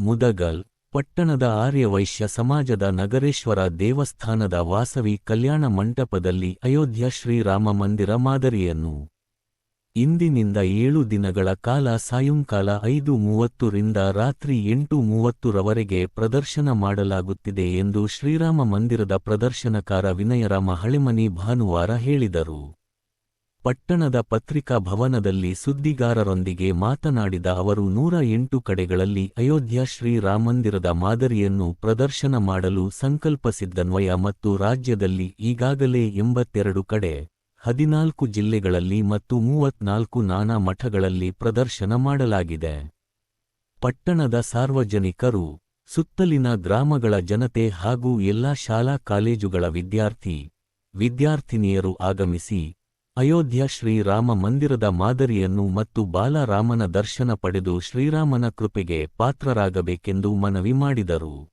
ಮುದಗಲ್, ಪಟ್ಟಣದ ಆರ್ಯವೈಶ್ಯ ಸಮಾಜದ ನಗರೇಶ್ವರ ದೇವಸ್ಥಾನದ ವಾಸವಿ ಕಲ್ಯಾಣ ಮಂಟಪದಲ್ಲಿ ಅಯೋಧ್ಯ ಶ್ರೀರಾಮ ಮಂದಿರ ಮಾದರಿಯನ್ನು. ಇಂದಿನಿಂದ ಏಳು ದಿನಗಳ ಕಾಲ ಸಾಯಂಕಾಲ ಐದು ಮೂವತ್ತು ರಿಂದ ರಾತ್ರಿ ಎಂಟು ಮೂವತ್ತರವರೆಗೆ ಪ್ರದರ್ಶನ ಮಾಡಲಾಗುತ್ತಿದೆ ಎಂದು ಶ್ರೀರಾಮ ಮಂದಿರದ ಪ್ರದರ್ಶನಕಾರ ವಿನಯರಾಮ ಹಳೆಮನಿ ಭಾನುವಾರ ಹೇಳಿದರು. ಪಟ್ಟಣದ ಪತ್ರಿಕಾ ಭವನದಲ್ಲಿ ಸುದ್ದಿಗಾರರೊಂದಿಗೆ ಮಾತನಾಡಿದ ಅವರು, ನೂರ ಎಂಟು ಕಡೆಗಳಲ್ಲಿ ಅಯೋಧ್ಯ ಶ್ರೀರಾಮಂದಿರದ ಮಾದರಿಯನ್ನು ಪ್ರದರ್ಶನ ಮಾಡಲು ಸಂಕಲ್ಪಸಿದ್ದನ್ವಯ ಮತ್ತು ರಾಜ್ಯದಲ್ಲಿ ಈಗಾಗಲೇ ಎಂಬತ್ತೆರಡು ಕಡೆ, ಹದಿನಾಲ್ಕು ಜಿಲ್ಲೆಗಳಲ್ಲಿ ಮತ್ತು ಮೂವತ್ನಾಲ್ಕು ನಾನಾ ಮಠಗಳಲ್ಲಿ ಪ್ರದರ್ಶನ ಮಾಡಲಾಗಿದೆ. ಪಟ್ಟಣದ ಸಾರ್ವಜನಿಕರು, ಸುತ್ತಲಿನ ಗ್ರಾಮಗಳ ಜನತೆ ಹಾಗೂ ಎಲ್ಲಾ ಶಾಲಾ ಕಾಲೇಜುಗಳ ವಿದ್ಯಾರ್ಥಿ, ವಿದ್ಯಾರ್ಥಿನಿಯರು ಆಗಮಿಸಿ ಅಯೋಧ್ಯ ಶ್ರೀರಾಮ ಮಂದಿರದ ಮಾದರಿಯನ್ನು ಮತ್ತು ಬಾಲರಾಮನ ದರ್ಶನ ಪಡೆದು ಶ್ರೀರಾಮನ ಕೃಪೆಗೆ ಪಾತ್ರರಾಗಬೇಕೆಂದು ಮನವಿ ಮಾಡಿದರು.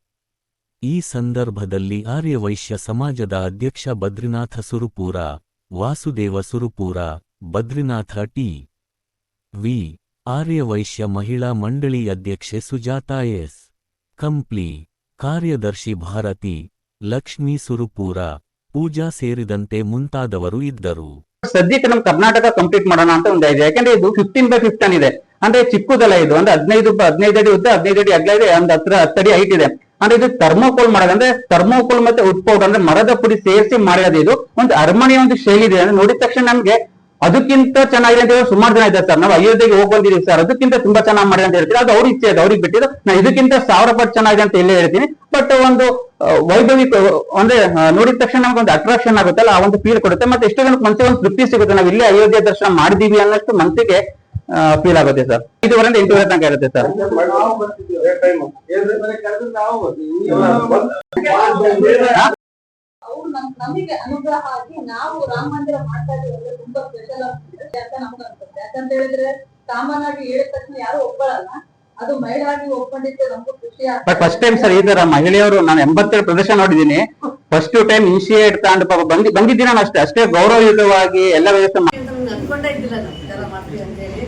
ಈ ಸಂದರ್ಭದಲ್ಲಿ ಆರ್ಯವೈಶ್ಯ ಸಮಾಜದ ಅಧ್ಯಕ್ಷ ಬದ್ರಿನಾಥ ಸುರುಪೂರ, ವಾಸುದೇವ ಸುರುಪೂರ, ಬದ್ರಿನಾಥ ಟಿ. ವಿ. ಆರ್ಯವೈಶ್ಯ ಮಹಿಳಾ ಮಂಡಳಿ ಅಧ್ಯಕ್ಷೆ ಸುಜಾತಾ ಎಸ್. ಕಂಪ್ಲಿ, ಕಾರ್ಯದರ್ಶಿ ಭಾರತಿ, ಲಕ್ಷ್ಮೀ ಸುರುಪೂರ, ಪೂಜಾ ಸೇರಿದಂತೆ ಮುಂತಾದವರು ಇದ್ದರು. ಸದ್ಯಕ್ಕೆ ನಮ್ ಕರ್ನಾಟಕ ಕಂಪ್ಲೀಟ್ ಮಾಡೋಣ ಅಂತ ಒಂದು ಇದೆ ಯಾಕಂದ್ರೆ ಇದು ಫಿಫ್ಟೀನ್ ಬೈ ಫಿಫ್ಟನ್ ಇದೆ. ಅಂದ್ರೆ ಚಿಕ್ಕದಲ್ಲ ಇದು. ಅಂದ್ರೆ ಹದಿನೈದು ಹದಿನೈದು ಅಡಿ ಉದ್ದ, ಹದಿನೈದು ಅಡಿ ಅಗಲ ಇದೆ, ಒಂದ್ ಹತ್ರ ಹತ್ತಡಿ ಹೈಟ್ ಇದೆ. ಅಂದ್ರೆ ಇದು ಥರ್ಮೋಕೋಲ್ ಮಾಡೋದು. ಅಂದ್ರೆ ಥರ್ಮೋಕೋಲ್ ಮತ್ತೆ ಉಡ್ ಪೌಡರ್ ಅಂದ್ರೆ ಮರದ ಪುಡಿ ಸೇರಿಸಿ ಮಾಡಿರೋದು ಇದು. ಒಂದು ಅರಮನೆಯ ಒಂದು ಶೈಲಿ ಇದೆ. ಅಂದ್ರೆ ನೋಡಿದ ತಕ್ಷಣ ನಮ್ಗೆ ಅದಕ್ಕಿಂತ ಚೆನ್ನಾಗಿದೆ ಅಂತ ಹೇಳಿ ಸುಮಾರು ಜನ ಇದ್ದಾರೆ ಸರ್. ನಾವು ಅಯೋಧ್ಯೆಗೆ ಹೋಗಿ ಬಂದಿದ್ದೀವಿ ಸರ್. ಅದಕ್ಕಿಂತ ತುಂಬಾ ಚೆನ್ನಾಗಿ ಮಾಡಿದೆ ಅಂತ ಹೇಳ್ತೀವಿ ಅದು ಅವ್ರ ಇಚ್ಛೆ ಅದು ಅವ್ರಿಗೆ ಬಿಟ್ಟಿದ್ದು. ನಾನು ಇದಕ್ಕಿಂತ ಸಾವಿರ ಪಟ್ಟು ಚೆನ್ನಾಗಿದೆ ಅಂತ ಇಲ್ಲೇ ಹೇಳ್ತೀನಿ. ಬಟ್ ಒಂದು ವೈಭವಿಕ ಅಂದ್ರೆ ನೋಡಿದ ತಕ್ಷಣ ನಮ್ಗೆ ಒಂದು ಅಟ್ರಾಕ್ಷನ್ ಆಗುತ್ತಲ್ಲ ಆ ಒಂದು ಫೀಲ್ ಕೊಡುತ್ತೆ. ಮತ್ತೆ ಎಷ್ಟೋ ಜನಕ್ಕೆ ಮನಸ್ಸಿಗೆ ಒಂದು ತೃಪ್ತಿ ಸಿಗುತ್ತೆ. ನಾವು ಇಲ್ಲೇ ಅಯೋಧ್ಯೆ ದರ್ಶನ ಮಾಡಿದೀವಿ ಅನ್ನೋಷ್ಟು ಮನಸ್ಸಿಗೆ ಫೀಲ್ ಆಗುತ್ತೆ ಸರ್. ಐದುವರೆಯಿಂದ ಎಂಟೂವರೆ ತನಕ ಇರುತ್ತೆ ಸರ್. ಅವ್ರು ನಮ್ ನಮಗೆ ಅನುಗ್ರಹ ಆಗಿ ನಾವು ರಾಮ ಮಂದಿರ ಮಾಡ್ತಾ ಇದೀವಿ ಅಂದ್ರೆ ತುಂಬಾ ಸ್ಪೆಷಲ್ ಅಂತ ನಮ್ಗೆ ಅನ್ಸುತ್ತೆ. ಯಾಕಂತ ಹೇಳಿದ್ರೆ ಸಾಮಾನ್ಯವಾಗಿ ಹೇಳಿದ ತಕ್ಷಣ ಯಾರು ಒಪ್ಪಳಲ್ಲ. ಅದು ಮಹಿಳಾಗಿ ಒಪ್ಕೊಂಡಿದ್ದೆ ನಮ್ಗೂ ಖುಷಿ ಬಟ್ ಆಗ್ತದೆ ಫಸ್ಟ್ ಟೈಮ್ ಸರ್ ಈ ತರ ಮಹಿಳೆಯರು ನಾನು ಎಂಬತ್ತೆರಡು ಪ್ರದರ್ಶನ ನೋಡಿದ್ದೀನಿ. ಫಸ್ಟ್ ಟೈಮ್ ಇನಿಷಿಯೇಟ್ ತಗೊಂಡು ಪಾಪ ಬಂದಿ ಬಂದಿದ್ದೀನ ಅಷ್ಟೇ ಅಷ್ಟೇ ಗೌರವಯುತವಾಗಿ ಎಲ್ಲ ವ್ಯವಸ್ಥೆ ಅನ್ಕೊಂಡೇ ಇದ್ದಿಲ್ಲ ನಾವು ಈ ತರ ಮಾಡ್ತೀವಿ ಅಂತೇಳಿ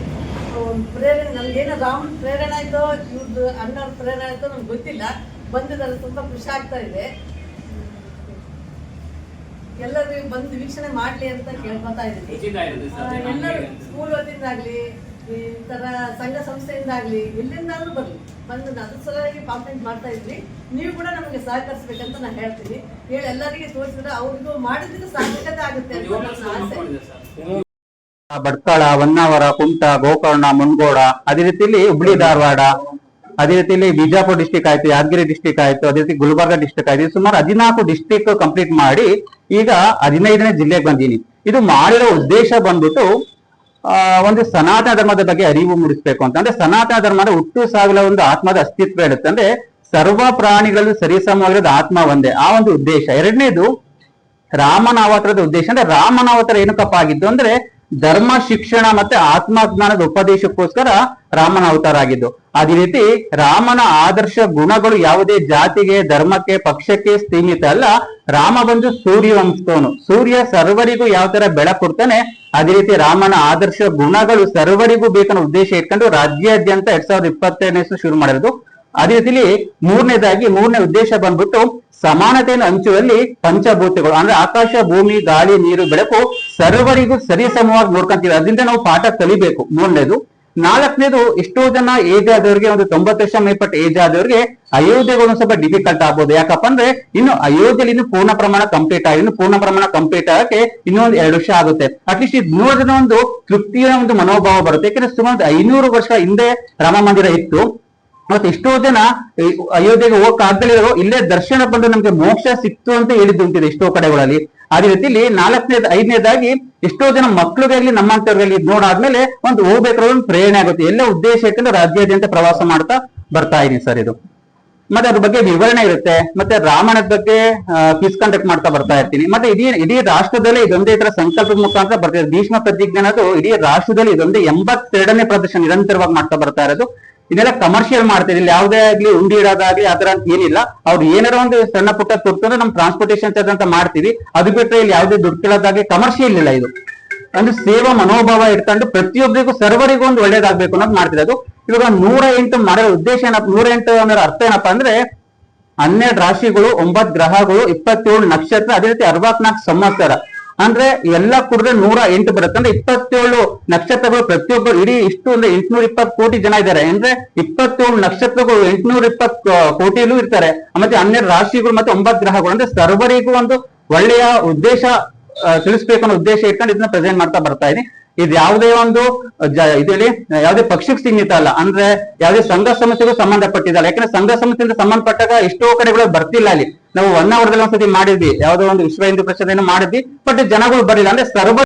ಪ್ರೇರಣೆ ನನ್ಗೇನು ರಾಮನ್ ಪ್ರೇರಣೆ ಆಯ್ತೋ ಇವ್ರದ್ದು ಅಣ್ಣವ್ರ ಪ್ರೇರಣೆ ಆಯ್ತೋ ನಮ್ಗೆ ಗೊತ್ತಿಲ್ಲ. ಬಂದಿದ್ದಾರೆ ತುಂಬಾ ಖುಷಿ ಆಗ್ತಾ ಇದೆ. ಎಲ್ಲರೂ ಬಂದು ವೀಕ್ಷಣೆ ಮಾಡ್ಲಿ ಅಂತ ಕೇಳ್ಕೊತಾ ಇದ್ದೀನಿ ಎಲ್ಲರೂ ಸ್ಕೂಲ್ ವತಿಯಿಂದಾಗ್ಲಿ ಈ ತರ ಸಂಘ ಸಂಸ್ಥೆಯಿಂದಾಗ್ಲಿ ಎಲ್ಲಿಂದಾದ್ರೂ ಬರಲಿ. ಬಂದು ಅದ್ರ ಸಲುವಾಗಿ ಕಾಂಪ್ಲೇಂಟ್ ಮಾಡ್ತಾ ಇದ್ವಿ. ನೀವು ಕೂಡ ನಮಗೆ ಸಹಕರಿಸ್ಬೇಕಂತ ನಾನು ಹೇಳ್ತೀನಿ. ಹೇಳಿ ಎಲ್ಲರಿಗೆ ತೋರಿಸಿದ್ರೆ ಅವ್ರಿಗೂ ಮಾಡಿದ್ರೆ ಸಾರ್ಥಕತೆ ಆಗುತ್ತೆ ಅಂತ ನನ್ನ ಆಸೆ. ಭಟ್ಕಳ ಹೊನ್ನಾವರ ಕುಮಟಾ ಗೋಕರ್ಣ ಮುನ್ಗೋಡ ಅದೇ ರೀತಿಯಲ್ಲಿ ಹುಬ್ಳಿ ಧಾರವಾಡ ಅದೇ ರೀತಿಯಲ್ಲಿ ಬಿಜಾಪುರ್ ಡಿಸ್ಟಿಕ್ ಆಯ್ತು, ಯಾದಗಿರಿ ಡಿಸ್ಟಿಕ್ ಆಯ್ತು, ಅದೇ ರೀತಿ ಗುಲ್ಬರ್ಗ ಡಿಸ್ಟಿಕ್ ಆಯ್ತು. ಸುಮಾರು ಹದಿನಾಲ್ಕು ಡಿಸ್ಟಿಕ್ ಕಂಪ್ಲೀಟ್ ಮಾಡಿ ಈಗ ಹದಿನೈದನೇ ಜಿಲ್ಲೆಗೆ ಬಂದೀನಿ. ಇದು ಮಾಡಿರೋ ಉದ್ದೇಶ ಬಂದ್ಬಿಟ್ಟು ಒಂದು ಸನಾತನ ಧರ್ಮದ ಬಗ್ಗೆ ಅರಿವು ಮೂಡಿಸ್ಬೇಕು ಅಂತ. ಅಂದ್ರೆ ಸನಾತನ ಧರ್ಮದ ಹುಟ್ಟು ಸಾವಿರ ಒಂದು ಆತ್ಮದ ಅಸ್ತಿತ್ವ ಇರುತ್ತೆ. ಅಂದ್ರೆ ಸರ್ವ ಪ್ರಾಣಿಗಳು ಸರಿಸಮವಾಗಿರೋದು ಆತ್ಮ ಒಂದೇ. ಆ ಒಂದು ಉದ್ದೇಶ. ಎರಡನೇದು ರಾಮನ ಅವತಾರದ ಉದ್ದೇಶ. ಅಂದ್ರೆ ರಾಮನ ಅವತಾರ ಏನಕ್ಕಪ್ಪ ಆಗಿದ್ದು ಅಂದ್ರೆ ಧರ್ಮ, ಶಿಕ್ಷಣ ಮತ್ತೆ ಆತ್ಮಜ್ಞಾನದ ಉಪದೇಶಕ್ಕೋಸ್ಕರ ರಾಮನ ಅವತಾರ ಆಗಿದ್ದು. ಅದೇ ರೀತಿ ರಾಮನ ಆದರ್ಶ ಗುಣಗಳು ಯಾವುದೇ ಜಾತಿಗೆ, ಧರ್ಮಕ್ಕೆ, ಪಕ್ಷಕ್ಕೆ ಸೀಮಿತ ಅಲ್ಲ. ರಾಮ ಬಂದು ಸೂರ್ಯ ವಂಶದವನು ಸೂರ್ಯ ಸರ್ವರಿಗೂ ಯಾವ ತರ ಬೆಳಕು ಕೊಡ್ತಾನೆ, ಅದೇ ರೀತಿ ರಾಮನ ಆದರ್ಶ ಗುಣಗಳು ಸರ್ವರಿಗೂ ಬೇಕನ್ನೋ ಉದ್ದೇಶ ಇಟ್ಕೊಂಡು ರಾಜ್ಯಾದ್ಯಂತ ಎರಡ್ ಸಾವಿರದ ಇಪ್ಪತ್ತೈದನೇ ಶುರು ಮಾಡಿರೋದು. ಅದೇ ರೀತಿಲಿ ಮೂರನೇದಾಗಿ ಮೂರನೇ ಉದ್ದೇಶ ಬಂದ್ಬಿಟ್ಟು ಸಮಾನತೆಯನ್ನು ಹಂಚುವಲ್ಲಿ ಪಂಚಭೂತಗಳು, ಅಂದ್ರೆ ಆಕಾಶ, ಭೂಮಿ, ಗಾಳಿ, ನೀರು, ಬೆಳಕು ಸರ್ವರಿಗೂ ಸರಿ ಸಮವಾಗಿ ನೋಡ್ಕೊಂತೀವಿ. ಅದರಿಂದ ನಾವು ಪಾಠ ಕಲಿಬೇಕು. ಮೂರನೇದು. ನಾಲ್ಕನೇದು, ಎಷ್ಟೋ ಜನ ಏಜ್ ಆದವರಿಗೆ ಒಂದು ತೊಂಬತ್ತು ವರ್ಷ ಮೇಲ್ಪಟ್ಟ ಏಜ್ ಆದವರಿಗೆ ಅಯೋಧ್ಯೆಗಳು ಸ್ವಲ್ಪ ಡಿಫಿಕಲ್ಟ್ ಆಗ್ಬೋದು. ಯಾಕಪ್ಪ ಅಂದ್ರೆ ಇನ್ನು ಅಯೋಧ್ಯೆಯಲ್ಲಿ ಇನ್ನು ಪೂರ್ಣ ಪ್ರಮಾಣ ಕಂಪ್ಲೀಟ್ ಆಗಿ ಪೂರ್ಣ ಪ್ರಮಾಣ ಕಂಪ್ಲೀಟ್ ಆಗಕ್ಕೆ ಇನ್ನೂ ಒಂದು ಎರಡು ವರ್ಷ ಆಗುತ್ತೆ. ಅಟ್ಲೀಸ್ಟ್ ಇದು ನೋಡಿದ್ರೆ ಒಂದು ತೃಪ್ತಿಯ ಒಂದು ಮನೋಭಾವ ಬರುತ್ತೆ. ಯಾಕಂದ್ರೆ ಸುಮಾರು ಐನೂರು ವರ್ಷ ಹಿಂದೆ ರಾಮ ಮಂದಿರ ಇತ್ತು. ಮತ್ತೆ ಎಷ್ಟೋ ಜನ ಅಯೋಧ್ಯೆಗೆ ಹೋಗಕ್ ಆಗ್ದಲಿರೋ ಇಲ್ಲೇ ದರ್ಶನ ಬಂದ್ರೆ ನಮ್ಗೆ ಮೋಕ್ಷ ಸಿಕ್ತು ಅಂತ ಹೇಳಿದ್ದು ಉಂಟಿದೆ ಎಷ್ಟೋ ಕಡೆಗಳಲ್ಲಿ. ಅದೇ ರೀತಿಲಿ ನಾಲ್ಕನೇದ, ಐದನೇದಾಗಿ ಎಷ್ಟೋ ಜನ ಮಕ್ಳಿಗಾಗ್ಲಿ ನಮ್ಮಂತವ್ರಿಗಾಗ್ಲಿ ನೋಡಾದ್ಮೇಲೆ ಒಂದು ಹೋಗ್ಬೇಕಾದ್ರೆ ಒಂದು ಪ್ರೇರಣೆ ಆಗುತ್ತೆ. ಎಲ್ಲ ಉದ್ದೇಶ ಯಾಕಂದ್ರೆ ರಾಜ್ಯಾದ್ಯಂತ ಪ್ರವಾಸ ಮಾಡ್ತಾ ಬರ್ತಾ ಇದೀನಿ ಸರ್ ಇದು. ಮತ್ತೆ ಅದ್ರ ಬಗ್ಗೆ ವಿವರಣೆ ಇರುತ್ತೆ. ಮತ್ತೆ ರಾಮಾಯಣದ ಬಗ್ಗೆ ಫೀಸ್ ಕಂಡಕ್ಟ್ ಮಾಡ್ತಾ ಬರ್ತಾ ಇರ್ತೀನಿ. ಮತ್ತೆ ಇಡೀ ಇಡೀ ರಾಷ್ಟ್ರದಲ್ಲೇ ಇದೊಂದೇ ತರ ಸಂಕಲ್ಪದ ಮುಖಾಂತರ ಬರ್ತಿದೆ ಭೀಷ್ಮ ಪ್ರತಿಜ್ಞಾನದು ಇಡೀ ರಾಷ್ಟ್ರದಲ್ಲಿ ಇದೊಂದೇ ಎಂಬತ್ತೆರಡನೇ ಪ್ರದರ್ಶನ ನಿರಂತರವಾಗಿ ಮಾಡ್ತಾ ಬರ್ತಾ ಇರೋದು. ಇದೆಲ್ಲ ಕಮರ್ಷಿಯಲ್ ಮಾಡ್ತಾರೆ. ಇಲ್ಲಿ ಯಾವುದೇ ಆಗ್ಲಿ ಉಂಡಿ ಇಡೋದಾಗ್ಲಿ ಆತರ ಅಂತ ಏನಿಲ್ಲ. ಅವ್ರು ಏನಾರ ಒಂದು ಸಣ್ಣ ಪುಟ್ಟ ತುರ್ತು ನಮ್ ಟ್ರಾನ್ಸ್ಪೋರ್ಟೇಷನ್ ಚಾರ್ಜ್ ಅಂತ ಮಾಡ್ತೀವಿ. ಅದು ಬಿಟ್ರೆ ಇಲ್ಲಿ ಯಾವುದೇ ದುಡ್ಡು ಕೇಳೋದಾಗ್ಲಿ ಕಮರ್ಷಿಯಲ್ ಇಲ್ಲ ಇದು. ಅಂದ್ರೆ ಸೇವಾ ಮನೋಭಾವ ಇಟ್ಕೊಂಡು ಪ್ರತಿಯೊಬ್ಬರಿಗೂ ಸರ್ವರಿಗೂ ಒಂದು ಒಳ್ಳೇದಾಗ್ಬೇಕು ಅನ್ನೋದು ಅದು ಇವಾಗ ನೂರ ಎಂಟು ಮಾಡೋ ಉದ್ದೇಶ ಏನಪ್ಪ, ನೂರ ಎಂಟು ಅನ್ನೋ ಅರ್ಥ ಏನಪ್ಪಾ ಅಂದ್ರೆ ಹನ್ನೆರಡು ರಾಶಿಗಳು, ಒಂಬತ್ತು ಗ್ರಹಗಳು, ಇಪ್ಪತ್ತೇಳು ನಕ್ಷತ್ರ, ಅದೇ ರೀತಿ ಅರವತ್ನಾಲ್ಕು ಸಂವತ್ಸರ. ಅಂದ್ರೆ ಎಲ್ಲ ಕುಡಿದ್ರೆ ನೂರ ಎಂಟು ಬರುತ್ತೆ. ಅಂದ್ರೆ ಇಪ್ಪತ್ತೇಳು ನಕ್ಷತ್ರಗಳು ಪ್ರತಿಯೊಬ್ಬರು, ಇಡೀ ಇಷ್ಟು ಅಂದ್ರೆ ಎಂಟ್ನೂರ ಇಪ್ಪತ್ತು ಕೋಟಿ ಜನ ಇದ್ದಾರೆ. ಅಂದ್ರೆ ಇಪ್ಪತ್ತೇಳು ನಕ್ಷತ್ರಗಳು ಎಂಟುನೂರ ಇಪ್ಪತ್ತು ಕೋಟಿಯಲ್ಲೂ ಇರ್ತಾರೆ. ಮತ್ತೆ ಹನ್ನೆರಡು ರಾಶಿಗಳು ಮತ್ತೆ ಒಂಬತ್ತು ಗ್ರಹಗಳು. ಅಂದ್ರೆ ಸರ್ವರಿಗೂ ಒಂದು ಒಳ್ಳೆಯ ಉದ್ದೇಶ ತಿಳಿಸ್ಬೇಕನ್ನೋ ಉದ್ದೇಶ ಇಟ್ಕೊಂಡು ಇದನ್ನ ಪ್ರೆಸೆಂಟ್ ಮಾಡ್ತಾ ಬರ್ತಾ ಇದೀನಿ. ಇದು ಯಾವುದೇ ಒಂದು ಇದರಲ್ಲಿ ಯಾವುದೇ ಪಕ್ಷಕ್ಕೆ ಸೀಮಿತ ಅಲ್ಲ. ಅಂದ್ರೆ ಯಾವುದೇ ಸಂಘ ಸಂಸ್ಥೆಗೂ ಸಂಬಂಧಪಟ್ಟಿದ್ದಲ್ಲ. ಯಾಕಂದ್ರೆ ಸಂಘ ಸಂಸ್ಥೆಯಿಂದ ಸಂಬಂಧಪಟ್ಟಾಗ ಎಷ್ಟೋ ಕಡೆಗಳು ಬರ್ತಿಲ್ಲ ಅಲ್ಲಿ. ನಾವು ಒನ್ ಅವರ್ದಲ್ಲಿ ಒಂದ್ಸತಿ ಮಾಡಿದ್ವಿ. ಯಾವುದೋ ಒಂದು ವಿಶ್ವ ಹಿಂದೂ ಪರಿಷತ್ ಏನೋ ಮಾಡಿದ್ವಿ. ಬಟ್ ಜನಗಳು ಬರಲಿಲ್ಲ. ಅಂದ್ರೆ ಸರ್ವ